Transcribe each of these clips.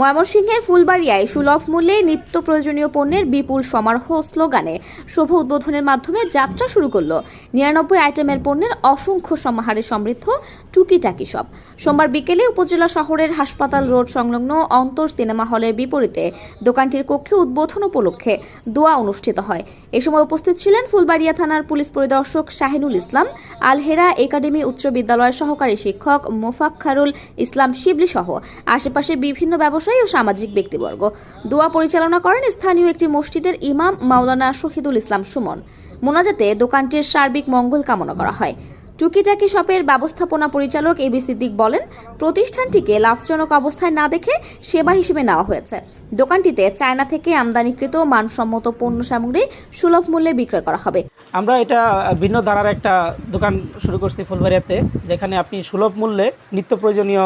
ময়মনসিংহের ফুলবাড়িয়ায় সুলভ মূল্যে নিত্য প্রয়োজনীয় পণ্যের বিপুল সমারোহ স্লোগানে শোভা উদ্বোধনের মাধ্যমে যাত্রা শুরু করল। নিরানব্বই আইটেমের পণ্যের অসংখ্য সমাহারে সমৃদ্ধ টুকিটাকি সব সোমবার বিকেলে উপজেলা শহরের হাসপাতাল রোড সংলগ্ন অন্তর সিনেমা হলের বিপরীতে দোকানটির কক্ষে উদ্বোধন উপলক্ষে দোয়া অনুষ্ঠিত হয়। এ সময় উপস্থিত ছিলেন ফুলবাড়িয়া থানার পুলিশ পরিদর্শক শাহিনুল ইসলাম, আলহেরা একাডেমি উচ্চ বিদ্যালয়ের সহকারী শিক্ষক মোফাক্খারুল ইসলাম শিবলি সহ আশেপাশের বিভিন্ন ব্যবসায়ী ও সামাজিক ব্যক্তিবর্গ। দোয়া পরিচালনা করেন স্থানীয় একটি মসজিদের ইমাম মাওলানা শহীদুল ইসলাম সুমন। মোনাজাতে দোকানটির সার্বিক মঙ্গল কামনা করা হয়। টুকিটাকি শপের ব্যবস্থাপনা পরিচালক এবি সিদ্দিক বলেন, প্রতিষ্ঠানটিকে লাভজনক অবস্থায় না দেখে সেবা হিসেবে নেওয়া হয়েছে। দোকানটিতে চায়না থেকে আমদানিকৃত মানসম্মত পণ্য সামগ্রী সুলভ মূল্যে বিক্রয় করা হবে। আমরা এটা ভিন্ন ধারার একটা দোকান শুরু করছি ফুলবাড়িয়াতে, যেখানে আপনি সুলভ মূল্যে নিত্য প্রয়োজনীয়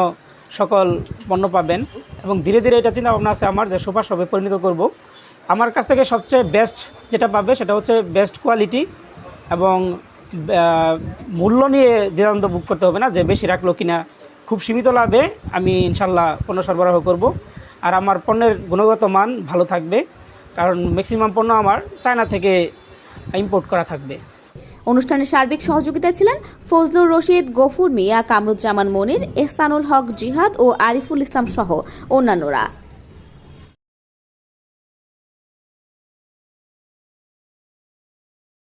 সকল পণ্য পাবেন। এবং ধীরে ধীরে এটা চিন্তা ভাবনা আছে আমার যে সোফা শপে পরিণত করব। আমার কাছ থেকে সবচেয়ে বেস্ট যেটা পাবে সেটা হচ্ছে বেস্ট কোয়ালিটি এবং মূল্য নিয়ে দ্বিধান্ত বুক করতে হবে না, যে বেশি রাখল কিনা। খুব সীমিত লাভে আমি ইনশাল্লাহ পণ্য সরবরাহ করব। আর আমার পণ্যের গুণগত মান ভালো থাকবে, কারণ ম্যাক্সিমাম পণ্য আমার চায়না থেকে ইম্পোর্ট করা থাকবে। অনুষ্ঠানে সার্বিক সহযোগিতা ছিলেন ফজলুর রশিদ, গফুর মিয়া, কামরুজ্জামান মনির, এহসানুল হক জিহাদ ও আরিফুল ইসলাম সহ অন্যান্যরা।